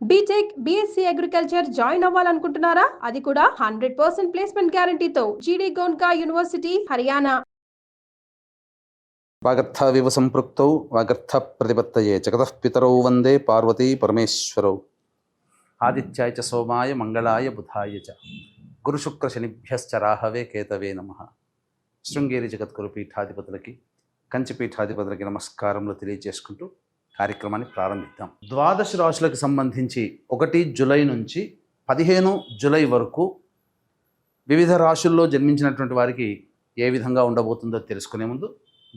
BTech BSc agriculture join అవ్వాలనుకుంటున్నారా? అది కూడా హండ్రెడ్ పర్సెంట్ ప్లేస్మెంట్ గ్యారంటీతో జీడీ గోన్కా యూనివర్సిటీ హర్యానా వాగర్థవివ సంపృక్తౌ వాగర్థ ప్రతిపత్తయే. జగతః పితరౌ వందే పార్వతీ పరమేశ్వరౌ. ఆదిత్యాయ చ సోమాయ మంగళాయ బుధాయ చ. గురుశుక్ర శనిభ్యశ్చ రాహవే కేతవే నమ. శృంగేరి జగద్గురు పీఠాధిపతులకి కంచి పీఠాధిపతులకి నమస్కారములు తెలియజేసుకుంటూ కార్యక్రమాన్ని ప్రారంభిద్దాం. ద్వాదశ రాశులకు సంబంధించి ఒకటి జులై నుంచి పదిహేను జులై వరకు వివిధ రాశుల్లో జన్మించినటువంటి వారికి ఏ విధంగా ఉండబోతుందో తెలుసుకునే ముందు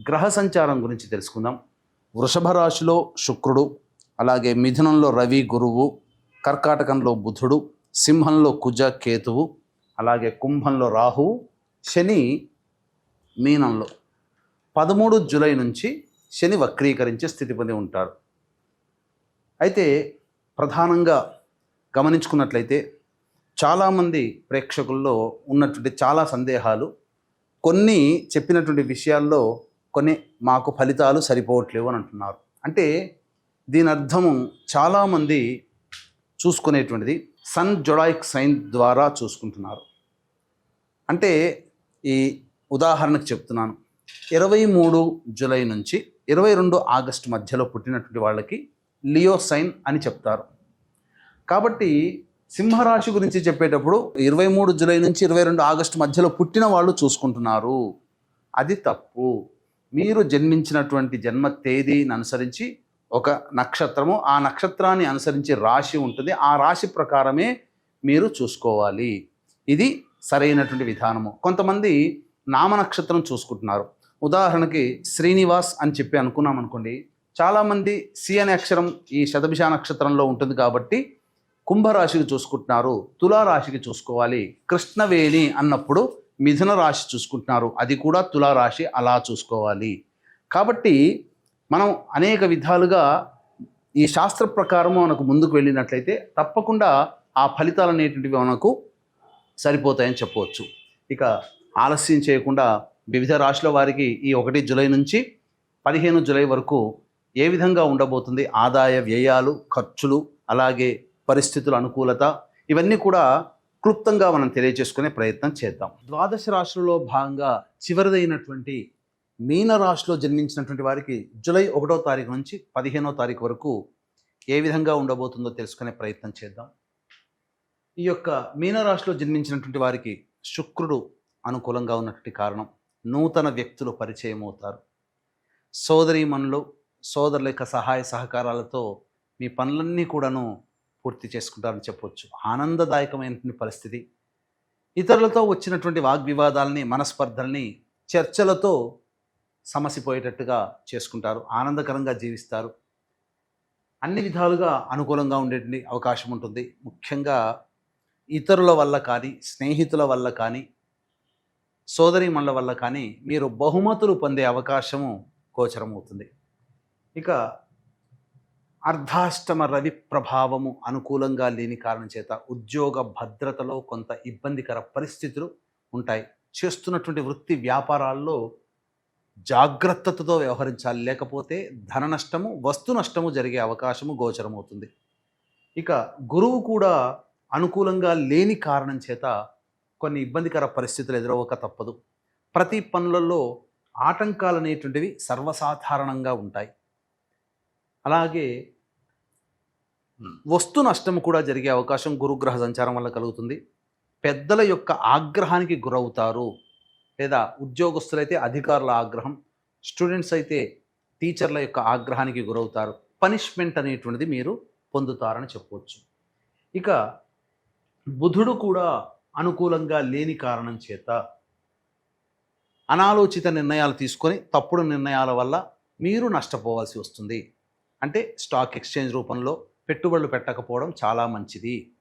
గ్రహ సంచారం గురించి తెలుసుకుందాం. వృషభ రాశిలో శుక్రుడు అలాగే మిథునంలో రవి గురువు కర్కాటకంలో బుధుడు సింహంలో కుజ కేతువు అలాగే కుంభంలో రాహువు శని మీనంలో. పదమూడు జూలై నుంచి శని వక్రీకరించే స్థితి పొంది ఉంటారు. అయితే ప్రధానంగా గమనించుకున్నట్లయితే చాలామంది ప్రేక్షకుల్లో ఉన్నటువంటి చాలా సందేహాలు కొన్ని చెప్పినటువంటి విషయాల్లో కొన్ని మాకు ఫలితాలు సరిపోవట్లేవు అని అంటున్నారు. అంటే దీని అర్థము చాలామంది చూసుకునేటువంటిది సన్ జొడాయిక్ సైన్ ద్వారా చూసుకుంటున్నారు. అంటే ఈ ఉదాహరణకు చెప్తున్నాను. ఇరవై మూడు జూలై నుంచి ఇరవై రెండు ఆగస్టు మధ్యలో పుట్టినటువంటి వాళ్ళకి లియో సైన్ అని చెప్తారు. కాబట్టి సింహరాశి గురించి చెప్పేటప్పుడు ఇరవై మూడు జూలై నుంచి ఇరవై రెండు ఆగస్టు మధ్యలో పుట్టిన వాళ్ళు చూసుకుంటున్నారు. అది తప్పు. మీరు జన్మించినటువంటి జన్మ తేదీని అనుసరించి ఒక నక్షత్రము ఆ నక్షత్రాన్ని అనుసరించి రాశి ఉంటుంది. ఆ రాశి ప్రకారమే మీరు చూసుకోవాలి. ఇది సరైనటువంటి విధానము. కొంతమంది నామ నక్షత్రం చూసుకుంటున్నారు. ఉదాహరణకి శ్రీనివాస్ అని చెప్పి అనుకున్నాం అనుకోండి. చాలామంది సి అనే అక్షరం ఈ శతభిష నక్షత్రంలో ఉంటుంది కాబట్టి కుంభరాశికి చూసుకుంటున్నారు తులారాశికి చూసుకోవాలి. కృష్ణవేణి అన్నప్పుడు మిథున రాశి చూసుకుంటున్నారు. అది కూడా తులారాశి అలా చూసుకోవాలి. కాబట్టి మనం అనేక విధాలుగా ఈ శాస్త్ర ప్రకారం మనకు ముందుకు వెళ్ళినట్లయితే తప్పకుండా ఆ ఫలితాలు అనేటువంటివి మనకు సరిపోతాయని చెప్పవచ్చు. ఇక ఆలస్యం చేయకుండా వివిధ రాశుల వారికి ఈ ఒకటి జూలై నుంచి పదిహేను జులై వరకు ఏ విధంగా ఉండబోతుంది? ఆదాయ వ్యయాలు ఖర్చులు అలాగే పరిస్థితుల అనుకూలత ఇవన్నీ కూడా క్లుప్తంగా మనం తెలియజేసుకునే ప్రయత్నం చేద్దాం. ద్వాదశ రాశులలో భాగంగా చివరిదైనటువంటి మీన రాశిలో జన్మించినటువంటి వారికి జూలై ఒకటో తారీఖు నుంచి పదిహేనో తారీఖు వరకు ఏ విధంగా ఉండబోతుందో తెలుసుకునే ప్రయత్నం చేద్దాం. ఈ యొక్క మీనరాశిలో జన్మించినటువంటి వారికి శుక్రుడు అనుకూలంగా ఉన్నటువంటి కారణం. నూతన వ్యక్తులు పరిచయం అవుతారు సోదరీమణులు సోదరుల యొక్క సహాయ సహకారాలతో మీ పనులన్నీ కూడాను పూర్తి చేసుకుంటారని చెప్పవచ్చు ఆనందదాయకమైనటువంటి పరిస్థితి. ఇతరులతో వచ్చినటువంటి వాగ్వివాదాలని మనస్పర్ధల్ని చర్చలతో సమసిపోయేటట్టుగా చేసుకుంటారు. ఆనందకరంగా జీవిస్తారు. అన్ని విధాలుగా అనుకూలంగా ఉండేటువంటి అవకాశం ఉంటుంది. ముఖ్యంగా ఇతరుల వల్ల కానీ స్నేహితుల వల్ల కానీ సోదరిమణుల వల్ల కానీ మీరు బహుమతులు పొందే అవకాశము గోచరమవుతుంది. ఇక అర్ధాష్టమ రవి ప్రభావము అనుకూలంగా లేని కారణం చేత ఉద్యోగ భద్రతలో కొంత ఇబ్బందికర పరిస్థితులు ఉంటాయి. చేస్తున్నటువంటి వృత్తి వ్యాపారాల్లో జాగ్రత్తతో వ్యవహరించాలి. లేకపోతే ధన నష్టము వస్తు నష్టము జరిగే అవకాశము గోచరమవుతుంది. ఇక గురువు కూడా అనుకూలంగా లేని కారణం చేత కొన్ని ఇబ్బందికర పరిస్థితులు ఎదురవ్వక తప్పదు. ప్రతి పనులలో ఆటంకాలు అనేటువంటివి సర్వసాధారణంగా ఉంటాయి. అలాగే వస్తు నష్టం కూడా జరిగే అవకాశం గురుగ్రహ సంచారం వల్ల కలుగుతుంది. పెద్దల యొక్క ఆగ్రహానికి గురవుతారు. లేదా ఉద్యోగస్తులైతే అధికారుల ఆగ్రహం స్టూడెంట్స్ అయితే టీచర్ల యొక్క ఆగ్రహానికి గురవుతారు. పనిష్మెంట్ అనేటువంటిది మీరు పొందుతారని చెప్పవచ్చు ఇక బుధుడు కూడా అనుకూలంగా లేని కారణం చేత అనాలోచిత నిర్ణయాలు తీసుకొని తప్పుడు నిర్ణయాల వల్ల మీరు నష్టపోవాల్సి వస్తుంది. అంటే స్టాక్ ఎక్స్చేంజ్ రూపంలో పెట్టుబడులు పెట్టకపోవడం చాలా మంచిది.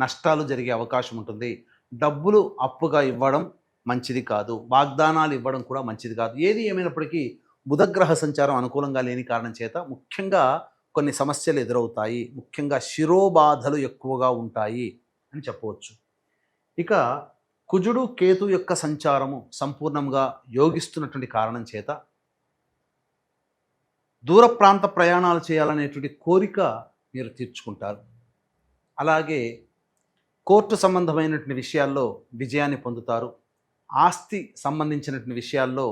నష్టాలు జరిగే అవకాశం ఉంటుంది. డబ్బులు అప్పుగా ఇవ్వడం మంచిది కాదు. వాగ్దానాలు ఇవ్వడం కూడా మంచిది కాదు. ఏది ఏమైనప్పటికీ బుధగ్రహ సంచారం అనుకూలంగా లేని కారణం చేత ముఖ్యంగా కొన్ని సమస్యలు ఎదురవుతాయి. ముఖ్యంగా శిరోబాధలు ఎక్కువగా ఉంటాయి అని చెప్పవచ్చు. ఇక కుజుడు కేతు యొక్క సంచారము సంపూర్ణంగా యోగిస్తున్నటువంటి కారణం చేత దూర ప్రాంత ప్రయాణాలు చేయాలనేటువంటి కోరిక మీరు తీర్చుకుంటారు. అలాగే కోర్టు సంబంధమైనటువంటి విషయాల్లో విజయాన్ని పొందుతారు. ఆస్తి సంబంధించినటువంటి విషయాల్లో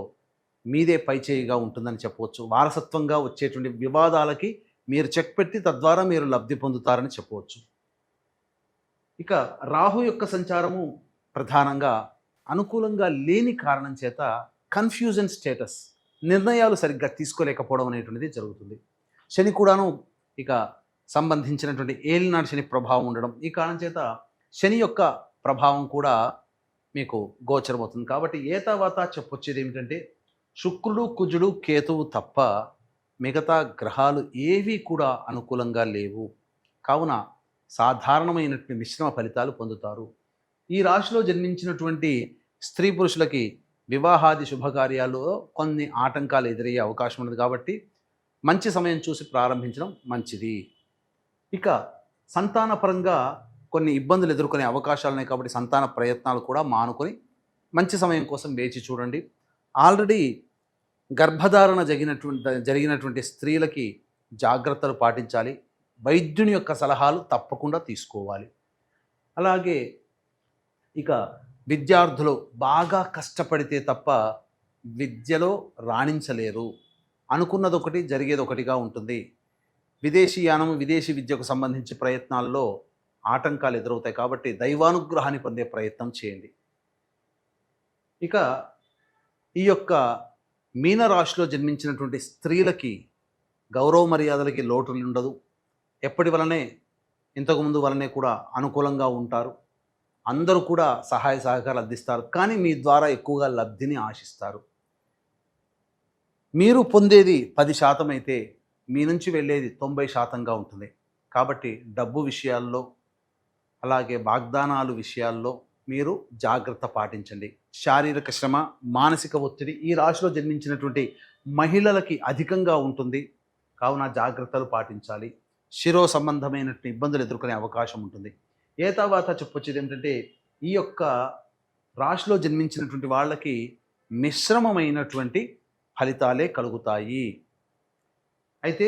మీదే పైచేయిగా ఉంటుందని చెప్పవచ్చు. వారసత్వంగా వచ్చేటువంటి వివాదాలకి మీరు చెక్ పెట్టి తద్వారా మీరు లబ్ధి పొందుతారని చెప్పవచ్చు. ఇక రాహు యొక్క సంచారము ప్రధానంగా అనుకూలంగా లేని కారణం చేత కన్ఫ్యూజన్ స్టేటస్ నిర్ణయాలు సరిగ్గా తీసుకోలేకపోవడం అనేటువంటిది జరుగుతుంది. శని కూడాను ఇక సంబంధించినటువంటి ఏలినాడు శని ప్రభావం ఉండడం ఈ కారణం చేత శని యొక్క ప్రభావం కూడా మీకు గోచరమవుతుంది. కాబట్టి ఏ తర్వాత చెప్పొచ్చేది ఏమిటంటే శుక్రుడు కుజుడు కేతువు తప్ప మిగతా గ్రహాలు ఏవి కూడా అనుకూలంగా లేవు. కావున సాధారణమైనటువంటి మిశ్రమ ఫలితాలు పొందుతారు. ఈ రాశిలో జన్మించినటువంటి స్త్రీ పురుషులకి వివాహాది శుభకార్యాల్లో కొన్ని ఆటంకాలు ఎదురయ్యే అవకాశం ఉన్నది కాబట్టి మంచి సమయం చూసి ప్రారంభించడం మంచిది. ఇక సంతానపరంగా కొన్ని ఇబ్బందులు ఎదుర్కొనే అవకాశాలు ఉన్నాయి కాబట్టి సంతాన ప్రయత్నాలు కూడా మానుకొని మంచి సమయం కోసం వేచి చూడండి. ఆల్రెడీ గర్భధారణ జరిగినటువంటి జరిగినటువంటి స్త్రీలకి జాగ్రత్తలు పాటించాలి. వైద్యుని యొక్క సలహాలు తప్పకుండా తీసుకోవాలి. అలాగే ఇక విద్యార్థులు బాగా కష్టపడితే తప్ప విద్యలో రాణించలేరు అనుకున్నది ఒకటి జరిగేది ఒకటిగా ఉంటుంది విదేశీయానం విదేశీ విద్యకు సంబంధించి ప్రయత్నాల్లో ఆటంకాలు ఎదురవుతాయి కాబట్టి దైవానుగ్రహాన్ని పొందే ప్రయత్నం చేయండి. ఇక ఈ యొక్క మీనరాశిలో జన్మించినటువంటి స్త్రీలకి గౌరవ మర్యాదలకి లోటులు ఉండదు. ఎప్పటి వలనే ఇంతకుముందు వలనే కూడా అనుకూలంగా ఉంటారు. అందరూ కూడా సహాయ సహకారాలు అందిస్తారు. కానీ మీ ద్వారా ఎక్కువగా లబ్ధిని ఆశిస్తారు. మీరు పొందేది పది శాతం అయితే మీ నుంచి వెళ్ళేది తొంభై శాతంగా ఉంటుంది. కాబట్టి డబ్బు విషయాల్లో అలాగే వాగ్దానాలు విషయాల్లో మీరు జాగ్రత్త పాటించండి. శారీరక శ్రమ మానసిక ఒత్తిడి ఈ రాశిలో జన్మించినటువంటి మహిళలకి అధికంగా ఉంటుంది. కావున జాగ్రత్తలు పాటించాలి. శిరో సంబంధమైనటువంటి ఇబ్బందులు ఎదుర్కొనే అవకాశం ఉంటుంది. ఏ తర్వాత చెప్పొచ్చేది ఏంటంటే ఈ యొక్క రాశిలో జన్మించినటువంటి వాళ్ళకి మిశ్రమమైనటువంటి ఫలితాలే కలుగుతాయి. అయితే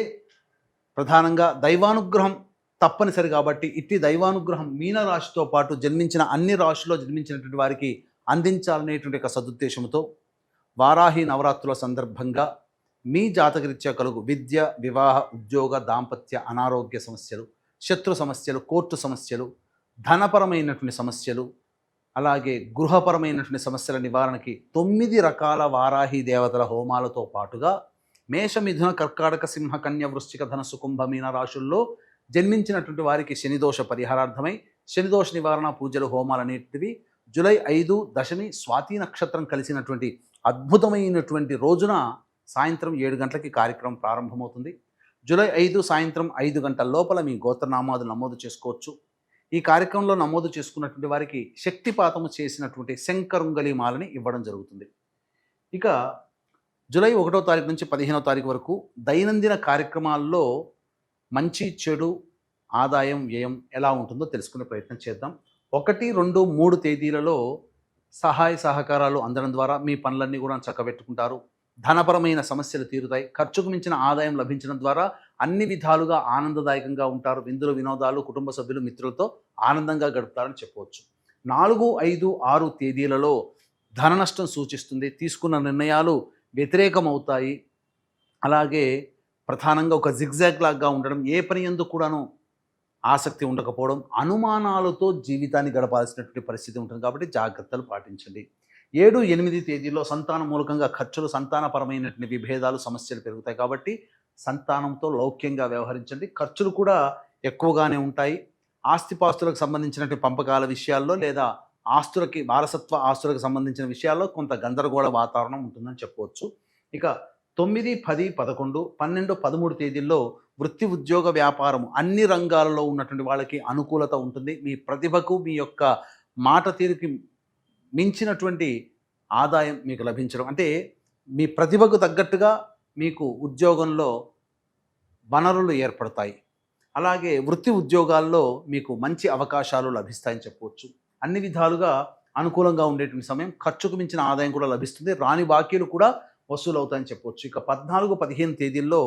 ప్రధానంగా దైవానుగ్రహం తప్పనిసరి కాబట్టి ఇట్టి దైవానుగ్రహం మీన రాశితో పాటు జన్మించిన అన్ని రాశుల్లో జన్మించినటువంటి వారికి అందించాలనేటువంటి ఒక సదుద్దేశంతో వారాహి నవరాత్రుల సందర్భంగా మీ జాతకరీత్యా కలుగు విద్య వివాహ ఉద్యోగ దాంపత్య అనారోగ్య సమస్యలు శత్రు సమస్యలు కోర్టు సమస్యలు ధనపరమైనటువంటి సమస్యలు అలాగే గృహపరమైనటువంటి సమస్యల నివారణకి తొమ్మిది రకాల వారాహి దేవతల హోమాలతో పాటుగా మేష మిథున కర్కాటక సింహ కన్య వృశ్చిక ధనసు కుంభమీన రాశుల్లో జన్మించినటువంటి వారికి శనిదోష పరిహారార్థమై శనిదోష నివారణ పూజలు హోమాలు అనేటివి జూలై ఐదు దశమి స్వాతి నక్షత్రం కలిసినటువంటి అద్భుతమైనటువంటి రోజున సాయంత్రం ఏడు గంటలకి కార్యక్రమం ప్రారంభమవుతుంది. జూలై ఐదు సాయంత్రం ఐదు గంటల లోపల మీ గోత్రనామాలు నమోదు చేసుకోవచ్చు. ఈ కార్యక్రమంలో నమోదు చేసుకున్నటువంటి వారికి శక్తిపాతము చేసినటువంటి శంకరుంగలి మాలని ఇవ్వడం జరుగుతుంది. ఇక జూలై ఒకటో తారీఖు నుంచి పదిహేనో తారీఖు వరకు దైనందిన కార్యక్రమాల్లో మంచి చెడు ఆదాయం వ్యయం ఎలా ఉంటుందో తెలుసుకునే ప్రయత్నం చేద్దాం. ఒకటి రెండు మూడు తేదీలలో సహాయ సహకారాలు అందడం ద్వారా మీ పనులన్నీ కూడా చక్కబెట్టుకుంటారు. ధనపరమైన సమస్యలు తీరుతాయి. ఖర్చుకు మించిన ఆదాయం లభించడం ద్వారా అన్ని విధాలుగా ఆనందదాయకంగా ఉంటారు. విందులు వినోదాలు కుటుంబ సభ్యులు మిత్రులతో ఆనందంగా గడుపుతారని చెప్పవచ్చు. నాలుగు ఐదు ఆరు తేదీలలో ధన నష్టం సూచిస్తుంది. తీసుకున్న నిర్ణయాలు వ్యతిరేకమవుతాయి. అలాగే ప్రధానంగా ఒక జిగ్జాగ్ లాగా ఉండడం ఏ పని ఎందుకు కూడాను ఆసక్తి ఉండకపోవడం అనుమానాలతో జీవితాన్ని గడపాల్సినటువంటి పరిస్థితి ఉంటుంది కాబట్టి జాగ్రత్తలు పాటించండి. ఏడు ఎనిమిది తేదీలో సంతాన మూలకంగా ఖర్చులు సంతానపరమైనటువంటి విభేదాలు సమస్యలు పెరుగుతాయి కాబట్టి సంతానంతో లౌక్యంగా వ్యవహరించండి. ఖర్చులు కూడా ఎక్కువగానే ఉంటాయి. ఆస్తిపాస్తులకు సంబంధించినటువంటి పంపకాల విషయాల్లో లేదా ఆస్తులకి వారసత్వ ఆస్తులకు సంబంధించిన విషయాల్లో కొంత గందరగోళ వాతావరణం ఉంటుందని చెప్పవచ్చు. ఇక తొమ్మిది పది పదకొండు పన్నెండు పదమూడు తేదీల్లో వృత్తి ఉద్యోగ వ్యాపారం అన్ని రంగాలలో ఉన్నటువంటి వాళ్ళకి అనుకూలత ఉంటుంది. మీ ప్రతిభకు మీ యొక్క మాట తీరుకి మించినటువంటి ఆదాయం మీకు లభించడం. అంటే మీ ప్రతిభకు తగ్గట్టుగా మీకు ఉద్యోగంలో వనరులు ఏర్పడతాయి. అలాగే వృత్తి ఉద్యోగాల్లో మీకు మంచి అవకాశాలు లభిస్తాయని చెప్పవచ్చు. అన్ని విధాలుగా అనుకూలంగా ఉండేటువంటి సమయం ఖర్చుకు మించిన ఆదాయం కూడా లభిస్తుంది. రాని బాకీలు కూడా వసూలు అవుతాయని చెప్పవచ్చు. ఇక పద్నాలుగు పదిహేను తేదీల్లో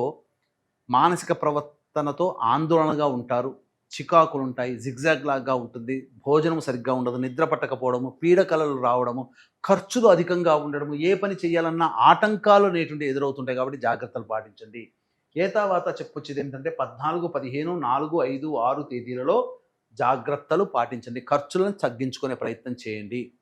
మానసిక ప్రవర్తనతో ఆందోళనగా ఉంటారు. చికాకులు ఉంటాయి జిగ్జాగ్ లాగా ఉంటుంది భోజనం సరిగ్గా ఉండదు నిద్ర పట్టకపోవడము పీడకలలు రావడము ఖర్చులు అధికంగా ఉండడము ఏ పని చేయాలన్నా ఆటంకాలు అనేటువంటి ఎదురవుతుంటాయి కాబట్టి జాగ్రత్తలు పాటించండి. ఏతావాత చెప్పొచ్చేది ఏంటంటే పద్నాలుగు పదిహేను నాలుగు ఐదు ఆరు తేదీలలో జాగ్రత్తలు పాటించండి. ఖర్చులను తగ్గించుకునే ప్రయత్నం చేయండి.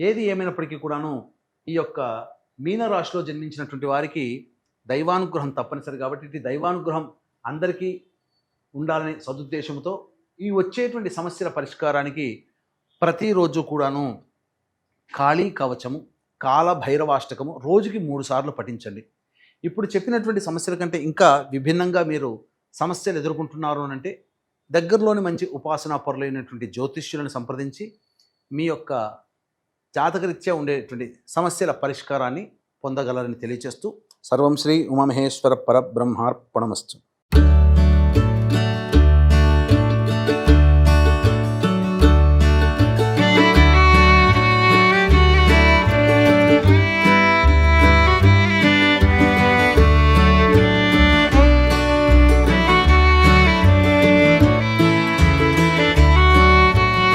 ఏది ఏమైనప్పటికీ కూడాను ఈ యొక్క మీనరాశిలో జన్మించినటువంటి వారికి దైవానుగ్రహం తప్పనిసరి కాబట్టి ఇది దైవానుగ్రహం అందరికీ ఉండాలనే సదుద్దేశంతో ఈ వచ్చేటువంటి సమస్యల పరిష్కారానికి ప్రతిరోజు కూడాను కాళీ కవచము కాల భైరవాష్టకము రోజుకి మూడు సార్లు పఠించండి. ఇప్పుడు చెప్పినటువంటి సమస్యల కంటే ఇంకా విభిన్నంగా మీరు సమస్యలు ఎదుర్కొంటున్నారు అని అంటే దగ్గరలోని మంచి ఉపాసనా పరులైనటువంటి జ్యోతిష్యులను సంప్రదించి మీ యొక్క జాతకరీత్యా ఉండేటువంటి సమస్యల పరిష్కారాన్ని పొందగలరని తెలియచేస్తూ సర్వం శ్రీ ఉమామహేశ్వర పరబ్రహ్మార్పణమస్తు.